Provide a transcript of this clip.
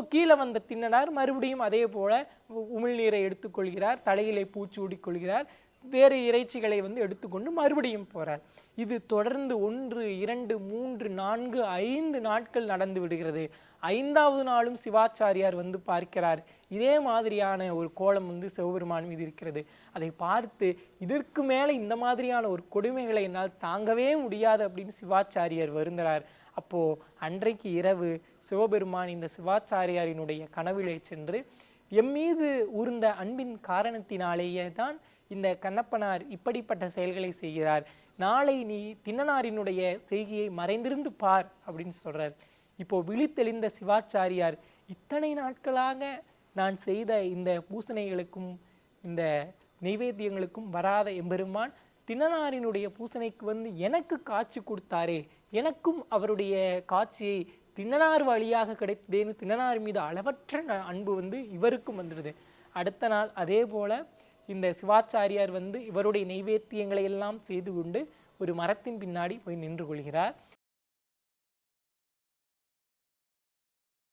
இப்போ கீழே வந்த திண்ணனார் மறுபடியும் அதே போல உமிழ்நீரை எடுத்துக்கொள்கிறார் தலையிலே பூச்சூடிக் கொள்கிறார் வேறு இறைச்சிகளை வந்து எடுத்துக்கொண்டு மறுபடியும் போகிறார் இது தொடர்ந்து ஒன்று இரண்டு மூன்று நான்கு ஐந்து நாட்கள் நடந்து விடுகிறது. ஐந்தாவது நாளும் சிவாச்சாரியார் வந்து பார்க்கிறார். இதே மாதிரியான ஒரு கோலம் வந்து சிவபெருமான் மீது இருக்கிறது. அதை பார்த்து இதற்கு மேலே இந்த மாதிரியான ஒரு கொடுமைகளை என்னால் தாங்கவே முடியாது அப்படின்னு சிவாச்சாரியார் வருந்துறார். அப்போது அன்றைக்கு இரவு சிவபெருமான் இந்த சிவாச்சாரியாரினுடைய கனவிலே சென்று எம் மீது ஊர்ந்த அன்பின் காரணத்தினாலேயே தான் இந்த கண்ணப்பனார் இப்படிப்பட்ட செயல்களை செய்கிறார். நாளை நீ திண்ணனாரினுடைய செய்கையை மறைந்திருந்து பார் அப்படின்னு சொல்றார். இப்போ விழித்தெளிந்த சிவாச்சாரியார் இத்தனை நாட்களாக நான் செய்த இந்த பூசணைகளுக்கும் இந்த நைவேத்தியங்களுக்கும் வராத எம்பெருமான் திண்ணனாரினுடைய பூசணைக்கு வந்து எனக்கு காட்சி கொடுத்தாரே எனக்கும் அவருடைய காட்சியை தின்னனார் வழியாக கிடைத்ததேன்னு தின்னனார் மீது அளவற்ற அன்பு வந்து இவருக்கும் வந்துடுது. அடுத்த நாள் அதே போல இந்த சிவாச்சாரியார் வந்து இவருடைய நெய்வேத்தியங்களை எல்லாம் செய்து கொண்டு ஒரு மரத்தின் பின்னாடி போய் நின்று கொள்கிறார்.